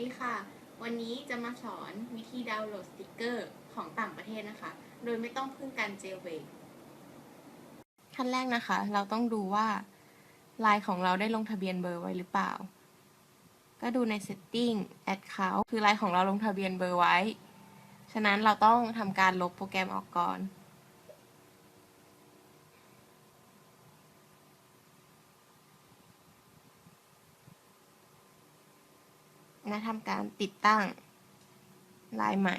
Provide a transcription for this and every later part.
ดีค่ะ วันนี้จะมาสอนวิธีดาวน์โหลดสติกเกอร์ของต่างประเทศนะคะ โดยไม่ต้องพึ่งการเจลเบรกขั้นแรกนะคะ เราต้องดูว่าไลน์ของเราได้ลงทะเบียนเบอร์ไว้หรือเปล่า ก็ดูใน setting account คือไลน์ของเราลงทะเบียนเบอร์ไว้ ฉะนั้นเราต้องทำการลบโปรแกรมออกก่อน และทำการติดตั้งลายใหม่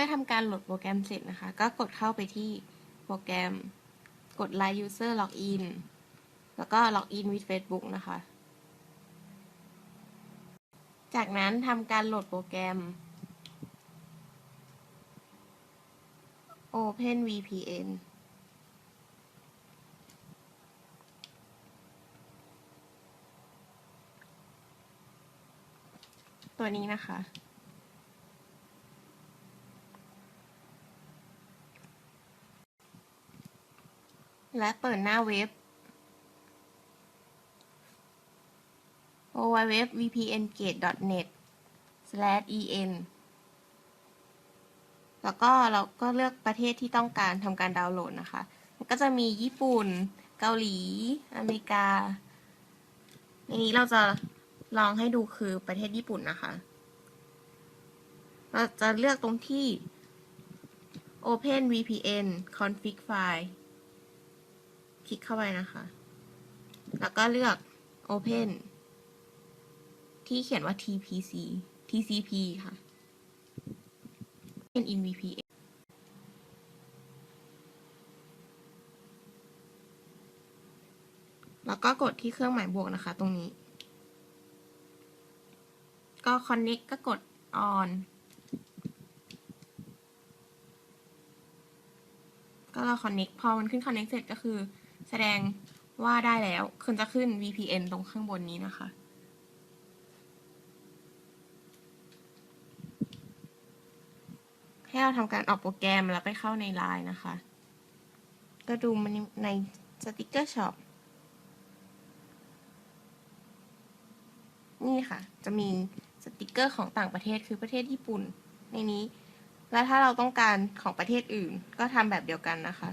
มื่อทำการโหลดโปรแกรมเสร็จนะคะ ก็กดเข้าไปที่โปรแกรม กด Line User Login แล้วก็ Login with Facebook นะคะ จากนั้นทำการโหลดโปรแกรม Open VPN ตัวนี้นะคะ และเปิดหน้าเว็บ www.vpngate.net/en แล้วก็เราก็เลือกประเทศที่ต้องการทำการดาวน์โหลดนะคะ ก็จะมีญี่ปุ่น เกาหลี อเมริกา ในนี้เราจะลองให้ดูคือประเทศญี่ปุ่นนะคะ เราจะเลือกตรงที่ Open VPN Config File คลิกเข้าไปนะคะ แล้วก็เลือก Open ที่เขียนว่า TPC TCP ค่ะ เป็น in VPN แล้วก็กดที่เครื่องหมายบวกนะคะ ตรงนี้ ก็ connect ก็กด on ก็เรา connect พอมันขึ้น connect เสร็จก็คือ แสดงว่าได้แล้วคุณจะขึ้น VPN ตรงข้างบนนี้นะคะ ให้เราทำการออกโปรแกรมแล้วไปเข้าในไลน์นะคะ ก็ดูมันในสติกเกอร์ช็อปนี่ค่ะ จะมีสติกเกอร์ของต่างประเทศคือประเทศญี่ปุ่น ในนี้ และถ้าเราต้องการของประเทศอื่น ก็ทำแบบเดียวกันนะคะ